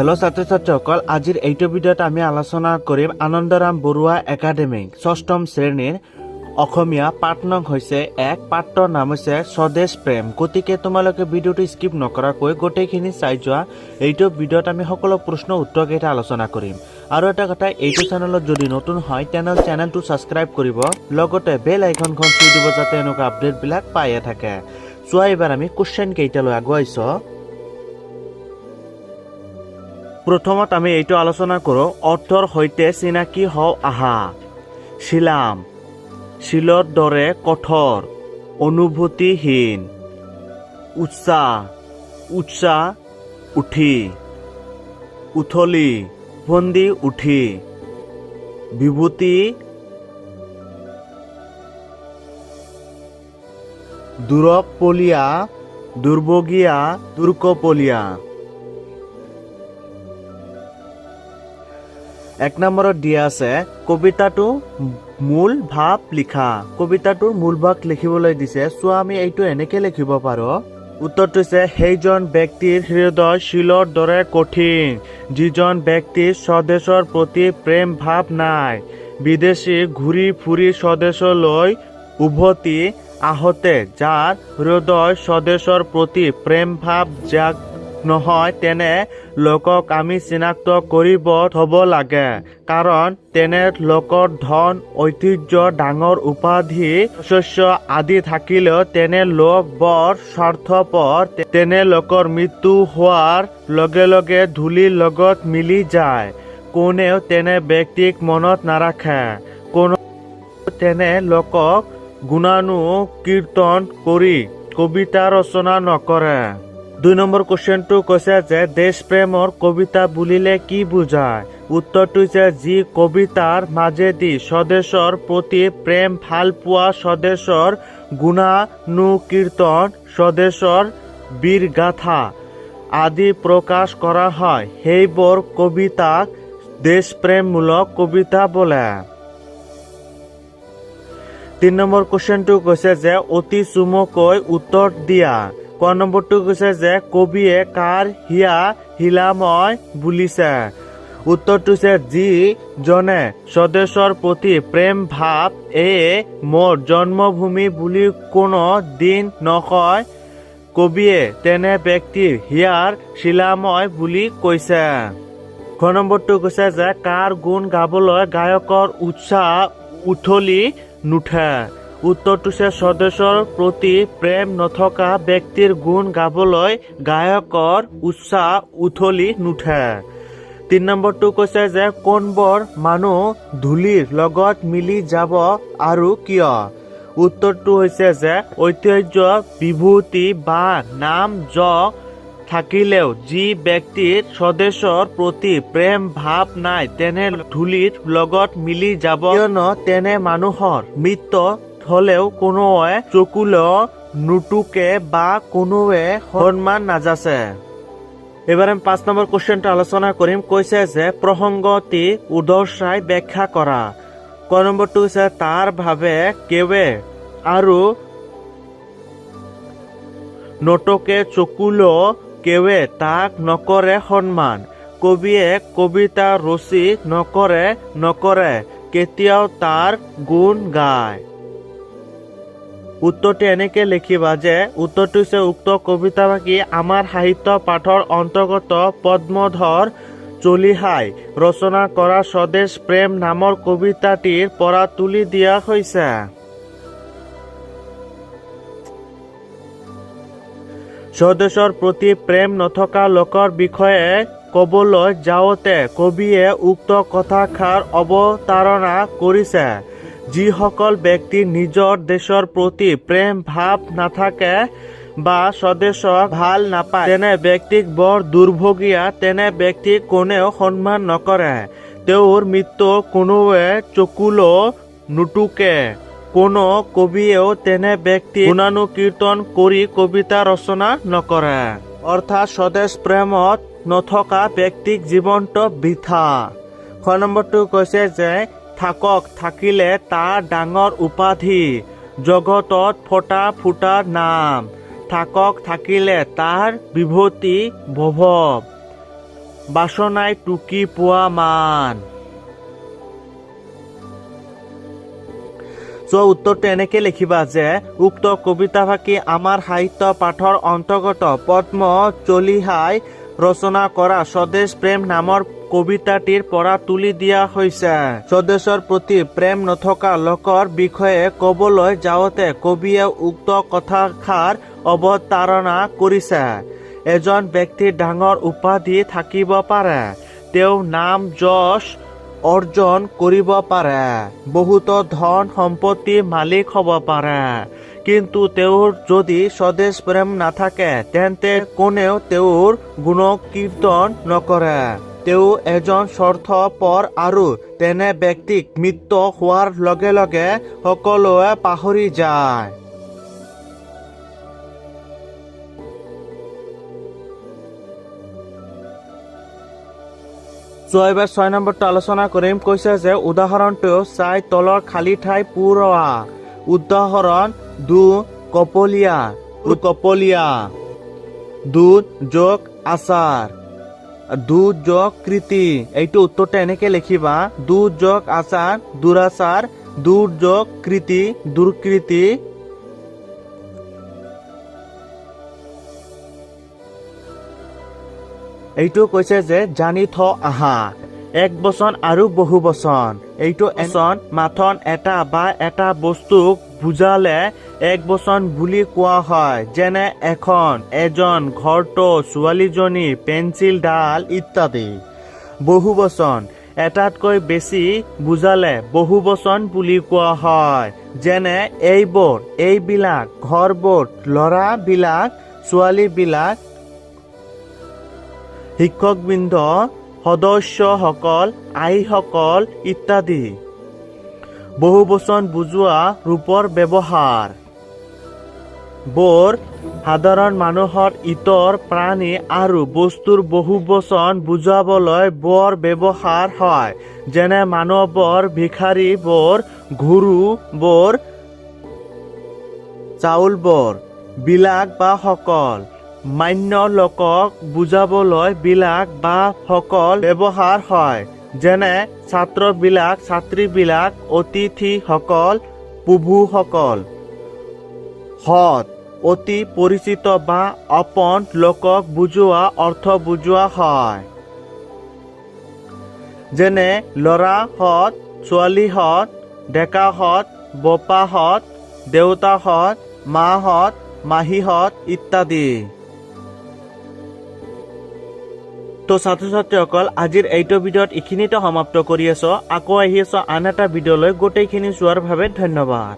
Hello' ছাত্ৰ ছাত্ৰীসকল আজিৰ এইটো ভিডিঅ'ত আমি আলোচনা কৰিম আনন্দৰাম বৰুৱা একাডেমিক, ষষ্ঠম শ্ৰেণীৰ অসমীয়া পাঠ নং হৈছে এক পাঠৰ নাম হৈছে স্বদেশ প্ৰেম। গতিকে তোমালোকে ভিডিঅ'টো স্কিপ নকৰাকৈ গোটেইখিনি চাই যোৱা। এইটো ভিডিঅ'ত আমি সকলো প্ৰশ্ন উত্তৰকেইটা আলোচনা কৰিম। আৰু এটা কথা, এইটো চেনেলত যদি নতুন হয় তেনেহ'লে চেনেলটো ছাবস্ক্ৰাইব কৰিব। লগতে বেল আইকনখন চুই দিব যাতে এনেকুৱা আপডেটবিলাক পায়ে থাকে। চোৱা, এইবাৰ আমি কুৱেশ্যন কেইটালৈ আগুৱাইছোঁ? প্ৰথমত আমি এইটো আলোচনা কৰোঁ, অৰ্থৰ সৈতে চিনাকি হওঁ আহা। শিলাম, শিলৰ দৰে কঠোৰ, অনুভূতিহীন। উৎসাহ উৎসাহ উঠি। উথলি ফন্দি উঠি। বিভূতি, দূৰপলীয়া দুৰ্ভগীয়া দুৰ্কপলীয়া। এক নম্বৰত দিয়া আছে কবিতাটো মূল ভাৱ লিখা। কবিতাটোৰ মূল ভাৱ লিখিবলৈ দিছে চোৱা আমি এইটো এনেকে লিখিব পাৰোঁ। উত্তৰটো হৈছে, সেইজন ব্যক্তিৰ হৃদয় শিলৰ দৰে কঠিন, যিজন ব্যক্তিৰ স্বদেশৰ প্ৰতি প্ৰেম ভাৱ নাই। বিদেশি ঘূৰি ফুৰি স্বদেশলৈ উভতি আহোঁতে যাৰ হৃদয় স্বদেশৰ প্ৰতি প্ৰেম ভাৱ জাগ নহয়, তেনে লোকক আমি চিনাক্ত কৰিব থব লাগে। কাৰণ, তেনে লোকৰ ধন, ঐতিহ্য, ডাঙৰ উপাধি, শস্য আদি থাকিলেও তেনে লোক বৰ স্বাৰ্থপৰ। তেনে লোকৰ মৃত্যু হোৱাৰ লগে লগে ধূলিৰ লগত মিলি যায়। কোনেও তেনে ব্যক্তিক মনত নাৰাখে। কোনো তেনে লোকক গুণানুকীৰ্তন কৰি কবিতা ৰচনা নকৰে। দুই নম্বৰ কুৱেশ্যনটো কৈছে যে দেশ প্ৰেমৰ কবিতা বুলিলে কি বুজায়? উত্তৰটো হৈছে যি কবিতাৰ মাজেদি স্বদেশৰ প্ৰতি প্ৰেম ভালো পোৱা স্বদেশৰ গুণানুকীৰ্তন, স্বদেশৰ বীৰগাথা আদি প্ৰকাশ কৰা হয়, সেইবোৰ কবিতাক দেশপ্ৰেমমূলক কবিতা বোলে। তিন নম্বৰ কুৱেশ্যনটো কৈছে যে অতি চুমকৈ উত্তৰ দিয়া ক নম্বৰটো কৈছে যে কবিয়ে কাৰ হিয়া শিলাময় বুলিছে। উত্তৰটো হৈছে যিজনে স্বদেশৰ প্ৰতি প্ৰেম ভাৱ এয়ে মোৰ জন্মভূমি বুলি কোনো দিন নকয়। কবিয়ে তেনে ব্যক্তিৰ হিয়াৰ শিলাময় বুলি কৈছে। খ নম্বৰটো কৈছে যে কাৰ গুণ গাবলৈ গায়কৰ উৎসাহ উঠলি নুঠে। উত্তৰটো হৈছে স্বদেশৰ প্ৰতি প্ৰেম নথকা ব্যক্তিৰ গুণ গাবলৈ গায়কৰ উৎসাহ উঠলি নুঠে। তিন নম্বৰটো কৈছে যে কোনবোৰ মানুহ ধূলিৰ লগত মিলি যাব আৰু কিয়? উত্তৰটো হৈছে যে, ঐতিহ্য, বিভূতি বা নাম যশ থাকিলেও যি ব্যক্তিৰ স্বদেশৰ প্ৰতি প্ৰেম ভাৱ নাই, তেনে ধূলিৰ লগত মিলি যাব। কিয়নো তেনে মানুহৰ মৃত্যু হলেও কোনোৱে চকুলেও নুটুকে বা কোনোৱে সন্মান নাযাচে এবার আমি পাঁচ নম্বর কোশ্চেনটা আলোচনা করিম কৈছে যে প্রসঙ্গটি উদর্শাই ব্যাখ্যা করা ক নম্বরটো হৈছে তাৰ ভাৱে কেৱে আৰু নটকে চকুলো কেৱে তাক নকৰে সন্মান। কবিয়ে কবিতা ৰচি নকৰে নকৰে, কেতিয়াও তাৰ গুণ গায়। উত্তৰটি এনেকে লিখিবা যে, উত্তৰটো হৈছে উক্ত কবিতাভাগি আমাৰ সাহিত্য পাঠৰ অন্তৰ্গত পদ্মধৰ চলিহাই ৰচনা কৰা স্বদেশ প্ৰেম নামৰ কবিতাটিৰ পৰা তুলি দিয়া হৈছে। স্বদেশৰ প্ৰতি প্ৰেম নথকা লোকৰ বিষয়ে ক'বলৈ যাওঁতে কবিয়ে উক্ত কথাষাৰ অৱতাৰণা কৰিছে। যিসকল ব্যক্তি নিজৰ দেশৰ প্ৰতি প্ৰেম, ভাৱ নাথাকে বা স্বদেশক ভালো নাপায়, তেনে ব্যক্তিক বৰ দুৰ্ভগীয়া, তেনে ব্যক্তিক কোনেও সন্মান নকৰে। তেওঁৰ মৃত্যু কোনোৱে চকুলো নুটুকে। কোনো কবিয়েও তেনে ব্যক্তি গুণানুকীৰ্তন কৰি কবিতা ৰচনা নকৰে। অৰ্থাৎ স্বদেশ প্ৰেমত নথকা ব্যক্তিক জীৱন্ত বৃথা। খ নম্বৰটো কৈছে যে থাকক থাকিলে তাৰ ডাঙৰ উপাধি। জগতত ফটা ফুটা নাম। থাকক থাকিলে তাৰ বিভূতি ভৱ বাসনাই টুকি পোৱা মান। চ' উত্তৰটো এনেকে লিখিবা যে, উক্ত কবিতাফাঁকি আমাৰ সাহিত্য পাঠৰ অন্তৰ্গত পদ্ম চলিহাই ৰচনা কৰা স্বদেশ প্ৰেম নামৰ কবিতাটিৰ পৰা তুলি দিয়া হৈছে। স্বদেশৰ প্ৰতি প্ৰেম নথকা লোকৰ বিষয়ে ক'বলৈ যাওঁতে কবিয়ে উক্ত কথাষাৰ অৱতাৰণা কৰিছে। এজন ব্যক্তিৰ ডাঙৰ উপাধি থাকিব পাৰে। তেওঁ নাম যশ অৰ্জন কৰিব পাৰে। বহুতো ধন সম্পত্তি মালিক হ'ব পাৰে। কিন্তু তেওঁৰ যদি স্বদেশ প্ৰেম নাথাকে, তেন্তে কোনেও তেওঁৰ গুণকীৰ্তন নকৰে। তেওঁ এজন স্বাৰ্থপৰ আৰু তেনে ব্যক্তিক মৃত্যু হোৱাৰ লগে লগে সকলোৱে পাহৰি যায়। চ' এবাৰ ছয় নম্বৰটো আলোচনা কৰিম। কৈছে যে উদাহৰণটো চাই তলৰ খালী ঠাই পূৰোৱা। উদাহৰণ, দু, কপলীয়া কপলীয়া দুধ যোগ, আচাৰ। দুধ কৃতি এইটো উত্তরটা এনেকে লিখিবা দুধ আচার দুৰাচাৰ দুৰ্যোগ কৃতি দুৰ্কৃতি। এইটো কৈছে যে জানি থ আহা এক বচন আৰু বহু বচন। এইটো এচন মাথন এটা বা এটা বস্তুক বুজালে এক বচন বুলি কোৱা হয় যেনে এখন এজন ঘৰটো ছোৱালীজনী পেঞ্চিল ডাল ইত্যাদি। বহু বচন এটাতকৈ বেছি বুজালে বহু বচন বুলি কোৱা হয় যেনে এইবোৰ এইবিলাক ঘৰবোৰ ল'ৰাবিলাক ছোৱালীবিলাক শিক্ষকবৃন্দ সদস্যসকল, আইসকল ইত্যাদি। বহু বচন বুজোৱা ৰূপৰ ব্যৱহাৰ। বৰ সাধাৰণ মানুহৰ ইতৰ প্ৰাণী আৰু বস্তুৰ বহু বচন বুজাবলৈ বৰ ব্যৱহাৰ হয়। যেনে মানৱৰ ভিখাৰী বৰ, ঘুৰু বৰ, চাউল বৰ, বিলাক বা সকল। মান্য লোকক বুজাবলৈ বিলাক বা সকল ব্যৱহাৰ হয়। যেনে ছাত্ৰবিলাক, ছাত্ৰীবিলাক, অতিথিসকল, প্ৰভুসকল। সৎ, অতি পৰিচিত বা অপন লোকক বুজোৱা অৰ্থ বুজোৱা হয়। যেনে ল'ৰাহঁত ছোৱালীহঁত ডেকাহঁত বপাহঁত দেউতাহঁত মাহঁত মাহীহঁত ইত্যাদি। তো ছাত্ৰ ছাত্ৰীসকল আজিৰ এইটো ভিডিঅ'ত এইখিনিতে সমাপ্ত কৰি আছো। আকৌ আহি আছো আন এটা ভিডিঅ'লৈ। গোটেইখিনি চোৱাৰ বাবে ধন্যবাদ।